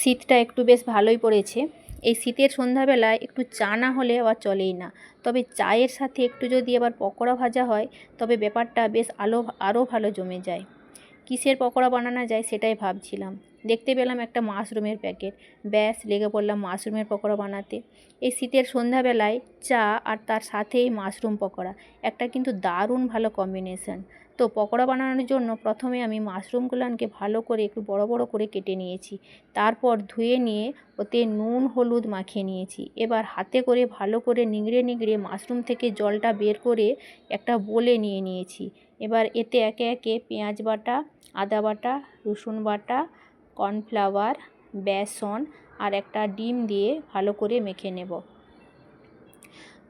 শীতটা একটু বেশ ভালোই পড়েছে। এই শীতের সন্ধ্যাবেলায় একটু চা না হলে আবার চলেই না। তবে চায়ের সাথে একটু যদি আবার পকোড়া ভাজা হয়, তবে ব্যাপারটা বেশ আলো, আরও ভালো জমে যায়। কিসের পকোড়া বানানো যায় সেটাই ভাবছিলাম। দেখতে পেলাম একটা মাশরুমের প্যাকেট। ব্যাস, লেগে পড়লাম মাশরুমের পকোড়া বানাতে। এই শীতের সন্ধ্যাবেলায় চা আর তার সাথেই মাশরুম পকোড়া। একটা কিন্তু দারুণ ভালো কম্বিনেশন তো পকোড়া বানানোর জন্য প্রথমে আমি মাশরুমগুলোকে ভালো করে একটু বড় বড় করে কেটে নিয়েছি। তারপর ধুয়ে নিয়ে ওতে নুন, হলুদ মাখিয়ে নিয়েছি। এবার হাতে করে ভালো করে নিংড়ে নিংড়ে মাশরুম থেকে জলটা বের করে একটা বলে নিয়ে নিয়েছি। এবার এতে একে একে পেঁয়াজ বাটা, আদা বাটা, রসুন বাটা কর্নফ্লাওয়ার, বেসন আর একটা ডিম দিয়ে ভালো করে মেখে নেব।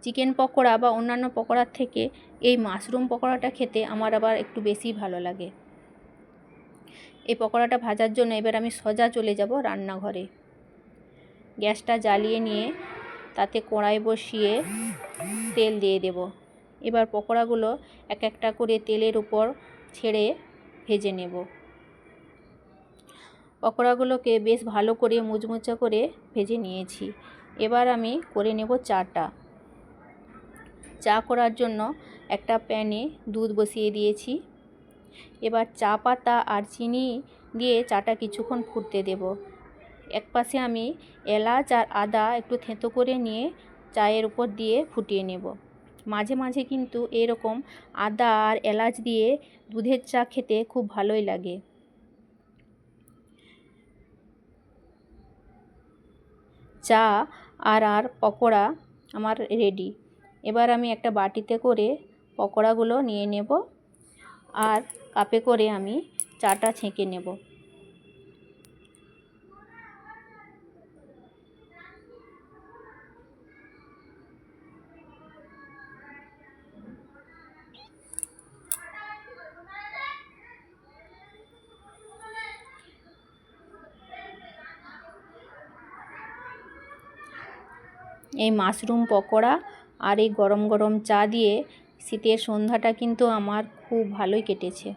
চিকেন পকোড়া বা অন্যান্য পকোড়ার থেকে এই মাশরুম পকোড়াটা খেতে আমার আবার একটু বেশি ভালো লাগে। এই পকোড়াটা ভাজার জন্য এবার আমি সোজা চলে যাব রান্নাঘরে। গ্যাসটা জ্বালিয়ে নিয়ে তাতে কড়াই বসিয়ে তেল দিয়ে দেব। এবার পকোড়াগুলো এক একটা করে তেলের উপর ছেড়ে ভেজে নেব। পকোড়াগুলোকে বেশ ভালো করে মুচমুচা করে ভেজে নিয়েছি। এবার আমি করে নেব চাটা। চা করার জন্য একটা প্যানে দুধ বসিয়ে দিয়েছি। এবার চা পাতা আর চিনি দিয়ে চাটা কিছুক্ষণ ফুটতে দেব। এক পাশে আমি এলাচ আর আদা একটু থেঁতো করে নিয়ে চায়ের উপর দিয়ে ফুটিয়ে নেব। মাঝে মাঝে কিন্তু এরকম আদা আর এলাচ দিয়ে দুধের চা খেতে খুব ভালোই লাগে। চা আর আর পকোড়া আমার রেডি এবার আমি একটা বাটিতে করে পকোড়াগুলো নিয়ে নেব আর কাপে করে আমি চাটা ছেঁকে নেব। এই মাশরুম পকোড়া আর এই গরম গরম চা দিয়ে শীতের সন্ধ্যাটা কিন্তু আমার খুব ভালোই কেটেছে।